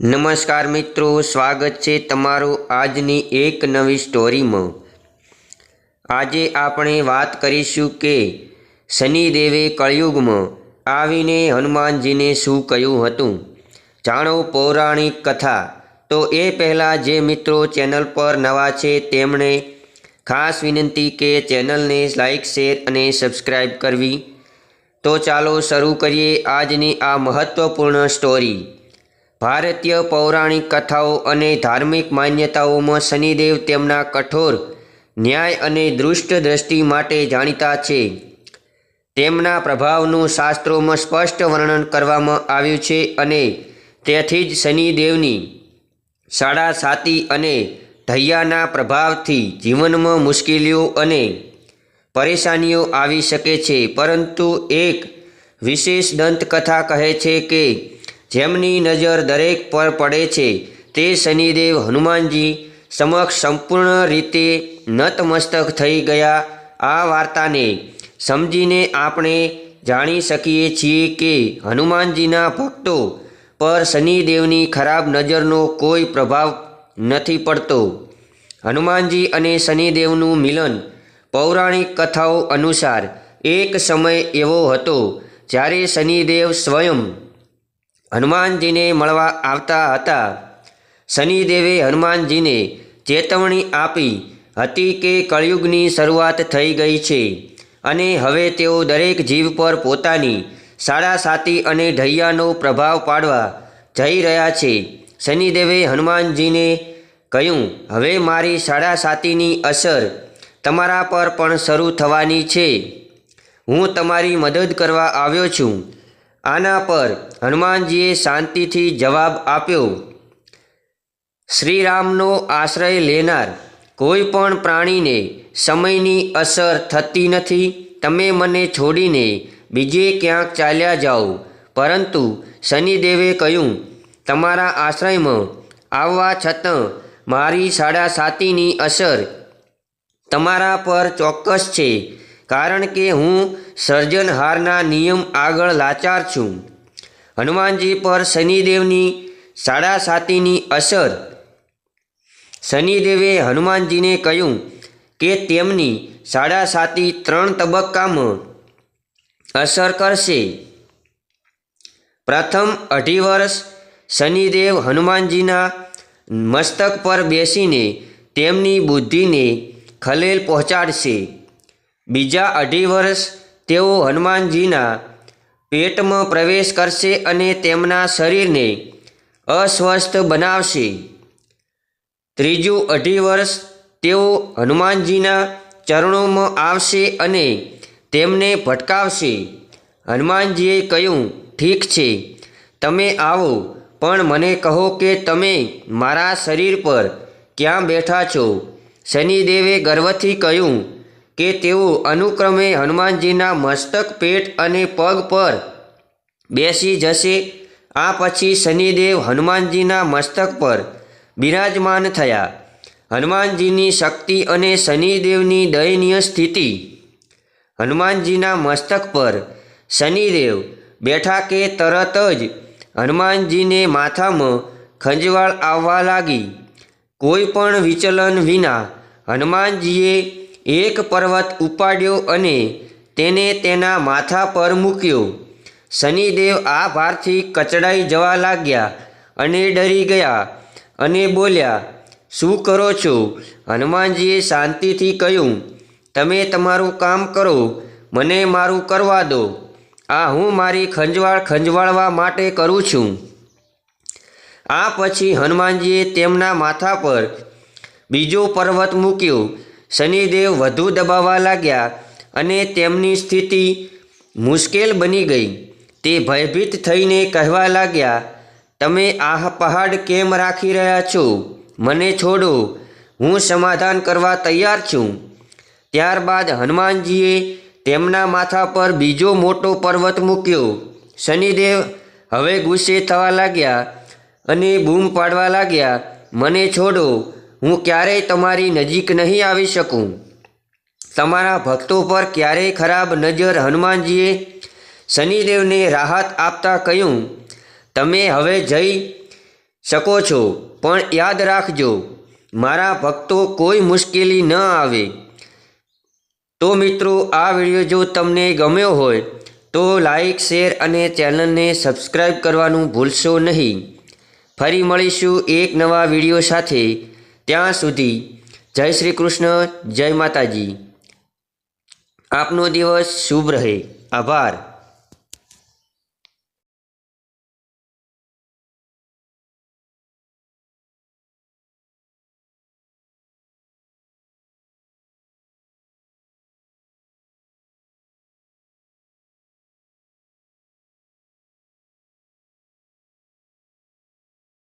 નમસ્કાર મિત્રો, સ્વાગત છે તમારું આજની એક નવી સ્ટોરીમાં. આજે આપણે વાત કરીશું કે શનિદેવે કળિયુગમાં આવીને હનુમાનજીને શું કહ્યું હતું? જાણો પૌરાણિક કથા. તો એ પહેલાં જે મિત્રો ચેનલ પર નવા છે, તેમણે ખાસ વિનંતી કે ચેનલને લાઇક શેર અને સબસ્ક્રાઈબ કરવી. તો ચાલો શરૂ કરીએ આજની આ મહત્ત્વપૂર્ણ સ્ટોરી. ભારતીય પૌરાણિક કથાઓ અને ધાર્મિક માન્યતાઓમાં શનિદેવ તેમના કઠોર ન્યાય અને દૃષ્ટ દ્રષ્ટિ માટે જાણીતા છે. તેમના પ્રભાવનું શાસ્ત્રોમાં સ્પષ્ટ વર્ણન કરવામાં આવ્યું છે અને તેથી જ શનિદેવની સાડા સાતી અને ધૈયાના પ્રભાવથી જીવનમાં મુશ્કેલીઓ અને પરેશાનીઓ આવી શકે છે. પરંતુ એક વિશેષ દંતકથા કહે છે કે જેમની નજર દરેક પર પડે છે, તે શનિદેવ હનુમાનજી સમક્ષ સંપૂર્ણ રીતે નતમસ્તક થઈ ગયા. આ વાર્તાને સમજીને આપણે જાણી શકીએ છીએ કે હનુમાનજીના ભક્તો પર શનિદેવની ખરાબ નજરનો કોઈ પ્રભાવ નથી પડતો. હનુમાનજી અને શનિદેવનું મિલન પૌરાણિક કથાઓ અનુસાર એક સમય એવો હતો જ્યારે શનિદેવ સ્વયં હનુમાનજીને મળવા આવતા હતા. શનિદેવે હનુમાનજીને ચેતવણી આપી હતી કે કળિયુગની શરૂઆત થઈ ગઈ છે અને હવે તેઓ દરેક જીવ પર પોતાની સાડા સાતી અને ઢૈયાનો પ્રભાવ પાડવા જઈ રહ્યા છે. શનિદેવે હનુમાનજીને કહ્યું, હવે મારી સાડા સાતીની અસર તમારા પર પણ શરૂ થવાની છે. હું તમારી મદદ કરવા આવ્યો છું. આના પર હનુમાનજીએ શાંતિથી જવાબ આપ્યો, શ્રીરામનો આશ્રય લેનાર કોઈ પણ પ્રાણીને સમયની અસર થતી નથી. તમે મને છોડીને બીજે ક્યાંક ચાલ્યા જાઓ. પરંતુ શનિદેવે કહ્યું, તમારા આશ્રયમાં આવવા છતાં મારી સાડા સાતીની અસર તમારા પર ચોક્કસ છે. કારણ કે હું સર્જનહારના નિયમ આગળ લાચાર છું. હનુમાનજી પર શનિદેવની સાડા સાતીની અસર. શનિદેવે હનુમાનજીને કહ્યું કે તેમની સાડા સાતી ત્રણ તબક્કામાં અસર કરશે. પ્રથમ અઢી વર્ષ શનિદેવ હનુમાનજીના મસ્તક પર બેસીને તેમની બુદ્ધિને ખલેલ પહોંચાડશે. બીજા અઢી વર્ષ તેઓ હનુમાનજીના પેટમાં પ્રવેશ કરશે અને તેમના શરીરને અસ્વસ્થ બનાવશે. ત્રીજું અઢી વર્ષ તેઓ હનુમાનજીના ચરણોમાં આવશે અને તેમને ભટકાવશે. હનુમાનજીએ કહ્યું, ઠીક છે, તમે આવો, પણ મને કહો કે તમે મારા શરીર પર ક્યાં બેઠા છો? શનિદેવે ગર્વથી કહ્યું કે તેઓ અનુક્રમે હનુમાનજીના મસ્તક, પેટ અને પગ પર બેસી જશે. આ પછી શનિદેવ હનુમાનજીના મસ્તક પર બિરાજમાન થયા. હનુમાનજીની શક્તિ અને શનિદેવની દયનીય સ્થિતિ. હનુમાનજીના મસ્તક પર શનિદેવ બેઠા કે તરત જ હનુમાનજીને માથામાં ખંજવાળ આવવા લાગી. કોઈ પણ વિચલન વિના હનુમાનજીએ એક પર્વત ઉપાડ્યો અને તેને તેના માથા પર મૂક્યો. શનિદેવ આ ભારથી કચડાઈ જવા લાગ્યા અને ડરી ગયા અને બોલ્યા, શું કરો છો? હનુમાનજીએ શાંતિથી કહ્યું, તમે તમારું કામ કરો, મને મારું કરવા દો. આ હું મારી ખંજવાળ ખંજવાળવા માટે કરું છું. આ પછી હનુમાનજીએ તેમના માથા પર બીજો પર્વત મૂક્યો શનિદેવ વધુ દબાવવા લાગ્યા અને તેમની સ્થિતિ મુશ્કેલ બની ગઈ. તે ભયભીત થઈને કહેવા લાગ્યા, તમે આ પહાડ કેમ રાખી રહ્યા છો? મને છોડો. હું સમાધાન કરવા તૈયાર છું. ત્યારબાદ હનુમાનજીએ તેમના માથા પર બીજો મોટો પર્વત મૂક્યો. શનિદેવ હવે ગુસ્સે થવા લાગ્યા અને બૂમ પાડવા લાગ્યા, મને છોડો. હું ક્યારેય તમારી નજીક નહીં આવી શકું. તમારા ભક્તો પર ક્યારેય ખરાબ નજર હનુમાનજીએ શનિદેવને રાહત આપતા કહ્યું, તમે હવે જઈ શકો છો, પણ યાદ રાખજો, મારા ભક્તો કોઈ મુશ્કેલી ન આવે. તો મિત્રો, આ વીડિયો જો તમને ગમ્યો હોય, તો લાઈક, શેર અને ચેનલને સબસ્ક્રાઈબ કરવાનું ભૂલશો નહીં. ફરી મળીશું એક નવા વીડિયો સાથે. ત્યાં સુધી જય શ્રી કૃષ્ણ જય માતાજી. આપનો દિવસ શુભ રહે. આભાર.